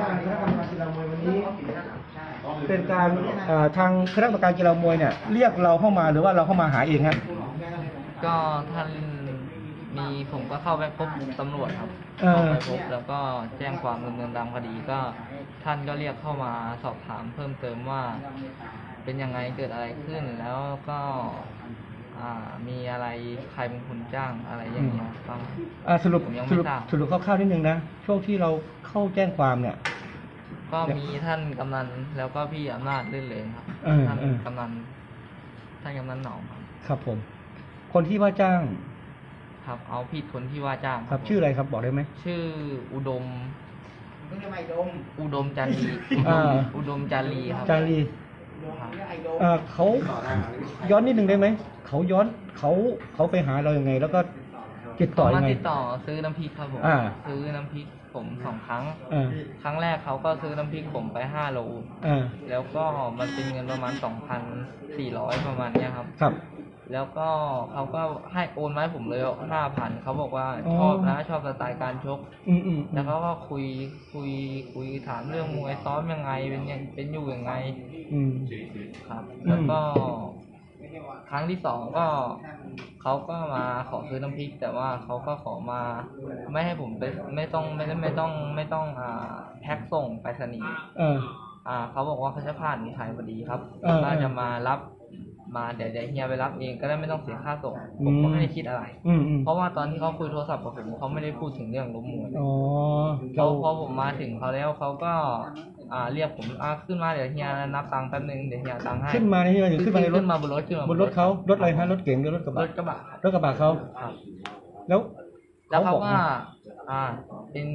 การคณะกรรมการกีฬามวยวันนี้ เป็นการเอ่อทางคณะกรรมการกีฬามวยเนี่ยเรียกเราเข้ามาหรือว่าเราเข้ามาหาเองครับก็ท่านมีผมก็เข้าไปพบตำรวจครับเออเข้าไปพบแล้วก็แจ้งความดำเนินตามคดีก็ ท่านก็เรียกเข้ามาสอบถามเพิ่มเติมว่า เป็นยังไงเกิดอะไรขึ้นแล้วก็อ่า มีอะไรใครเป็นคนจ้างอะไรอย่างเงี้ยบ้างอ่าสรุปผมยังสไม่รุปทราบสรุปคร่าวๆนิดนึงนะช่วงที่เราเข้าแจ้งความเนี่ย ก็มีท่านกำนันแล้วก็พี่อำนาจลื่นเลงครับเออท่านเออ กำนันท่านกำนันหนองครับครับผม คนที่ว่าจ้างครับ เอาผิดคนที่ว่าจ้างครับผมชื่ออะไรครับบอกได้ไหม ชื่ออุดม อุดมจันทรีอ่า อุดมจันรีครับ จารีครับ เอ่อเขาย้อนนิดนึงได้ไหมเขาย้อนเขาเขาไปหาเรายัางไง แล้วก็ติดต่อเขายัมางไง ติดต่อซื้อน้ำพริกครับผมอ่า ซื้อน้ำพริกผมสองครั้ง อ่าครั้งแรกเขาก็ซื้อน้ำพริกผมไปห้าโล อ่าแล้วก็มันเป็นเงินประมาณสองพันสี่ร้อยประมาณเนี้ยครับ ครับ แล้วก็เขาก็ให้โอนมาให้ผมเลยห้าพันเขาบอกว่าอ๋อ ชอบนะชอบสไตล์การชก อืมอืมอืแล้วมเขาก็คุยคุยคุยถามเรื่องมวยซ้อมยังไงเป็นยังเป็นอยู่ยังไงอืม ครับ อืม แล้วก็ ครั้งที่สองก็เขาก็มาขอซื้อน้ำพริก แต่ว่าเขาก็ขอมา ไม่ให้ผมไปไม่ต้องไม่ไม่ไม่ต้องไม่ต้องอ่าแพ็คส่งไปรษณีย์ เออ อ่าเขาบอกว่าเขาจะผ่านไทยพอดีครับเออว่าจะมารับ มาเดี๋ยวเดี๋ยวเฮียไปรับเองก็ได้ไม่ต้องเสียค่าส่งอืมผมก็ไม่ได้คิดอะไร อืมอืมเพราะว่าตอนที่เขาคุยโทรศัพท์กับผมเขาไม่ได้พูดถึงเรื่องล้มมวยอ๋อเขาเราพอผมมาถึงเขาแล้วเขาก็อ่าเรียกผมอ่าขึ้นมาเดี๋ยวเฮียนับตังค์แป๊บนึงเดี๋ยวเฮียเอาตังค์ให้ขึ้นมาในที่มาถึงขึ้นมาในรถขึ้นมาบนรถขึ้นมาบนรถเขารถอะไรฮะรถเก๋งหรือรถกระรบะถกระบะครับรถกระบะเขาครับแล้วแล้วเขาบอกก็ไงอ่า เป็น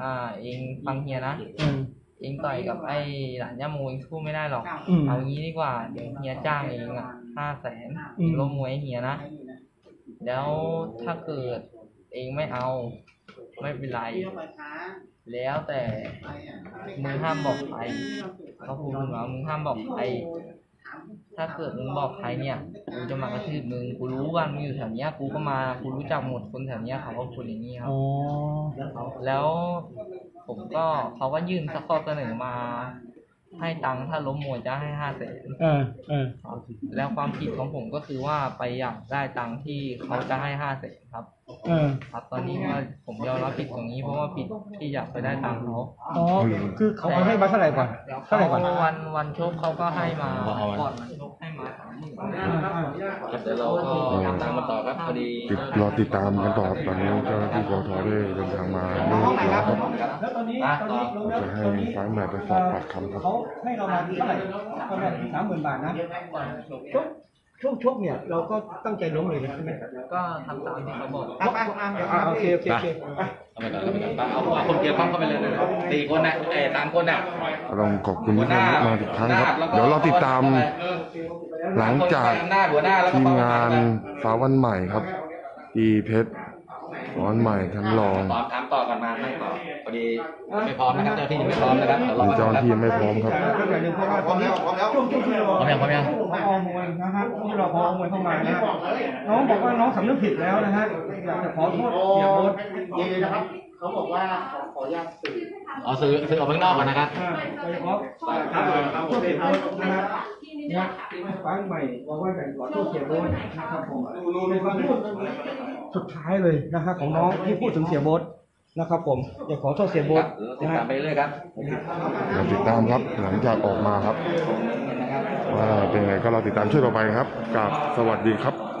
อ่าเองฟังเฮียนะอืม เองต่อยกับไอ้หลานย่าโมเองสู้ไม่ได้หรอก อืม เอางี้ดีกว่า เดี๋ยวเฮียจ้างเองอะห้าแสนอืมล้มมวยให้เฮียนะ แล้วถ้าเกิดเองไม่เอา ไม่เป็นไร แล้วแต่มึงห้ามบอกใครเขาพูดขึ้นมามึงห้ามบอกใคร ถ้าเกิดมึงบอกใครเนี่ย กูจะมากระทืบมึง กูรู้ว่ามึงอยู่แถวเนี้ย กูก็มา กูรู้จักหมดคนแถวเนี้ยเขาก็พูดอย่างนี้ครับ อ๋อ แล้ว ผมก็เขาก็ยื่นสักข้อเสนอมา ให้ตังค์ถ้าล้มมวยจะให้ห้าแสนเออเออแล้วความผิดของผมก็คือว่าไปอยากได้ตังค์ที่เขาจะให้ห้าแสนครับ เออครับ ตอนนี้ก็ผมยอมรับผิดตรงนี้เพราะว่าผิดที่อยากไปได้ตังค์เขาอ๋อคือเขาเอาให้มาเท่าไหร่ก่อนเท่าไหร่ก่อน เขาวันวันชกเขาก็ให้มาก่อนวันชกให้มาสามหมื่นเดี๋ยวเราก็ตามมาต่อครับพอดี ติดรอติดตามกันต่อครับตอนนี้เจ้าหน้าที่กทได้เดินทางมาเรียบร้อยครับแล้วตอน นี้ตอนนี้ลงแล้วจะให้ตอนนี้ฟ้าใหม่ไปสอบปากคำครับ เขาให้เรามาเท่าไหร่ตอนแรกสามหมื่นบาทนะชกช่วงชกเนี่ยเราก็ตั้งใจล้มเลยใช่ไหมก็ทำตามที่เขาบอกอะอะอะเดี๋ยวอะโอเคโอเคโอเคอะเอาไปก่อนเอาไปก่อนเอาเอาคนเกี่ยวข้องเข้าไปเลยนะสี่คนนะเอ้ยสามคนน่ะก็ต้องขอบคุณทุกท่านที่มาอีกครั้งครับ เดี๋ยวเราติดตาม หลังจากอำนาจหัวหน้าแล้วก็ทีมงานฟ้าวันใหม่ครับ อีเพชร ฟ้าวันใหม่ทั้งรองตอบถามต่อกันมานั่งต่อพอดีไม่พร้อมนะครับเจ้าที่ยังไม่พร้อมนะครับเดี๋ยวรอมีก่อนเจ้าหน้าที่ยังไม่พร้อมครับเรื่องไหนหนึ่งเพราะว่าตอนนี้ช่วงช่วงที่เราพร้อมยังพร้อมยังพอมวยนะฮะที่เราพอมวยเข้ามานะฮะน้องบอกว่าน้องสำนึกผิดแล้วนะฮะอยากจะขอโทษเสียโบ๊ทดีนะครับเขาบอกว่าขอขออนุญาตสื่อเอาซื้อซื้อออกข้างนอกก่อนนะครับอ่าโดยเฉพาะครับขอโทษเสียโบ๊ทนะฮะเนี่ยฟ้าใหม่บอกว่าอยากขอโทษเสียโบ๊ทนะครับผมเป็นคำพูด สุดท้ายเลยนะฮะของน้องที่พูดถึงเสียโบ๊ทนะครับ ผมอยากขอโทษเสียโบ๊ทติดนะตาฮะมไปเรื่อยครับเราติดตามครับหลังจากออกมาครับว่าเป็นไงก็เราติดตามช่วยต่อไปครับกับสวัสดีครับ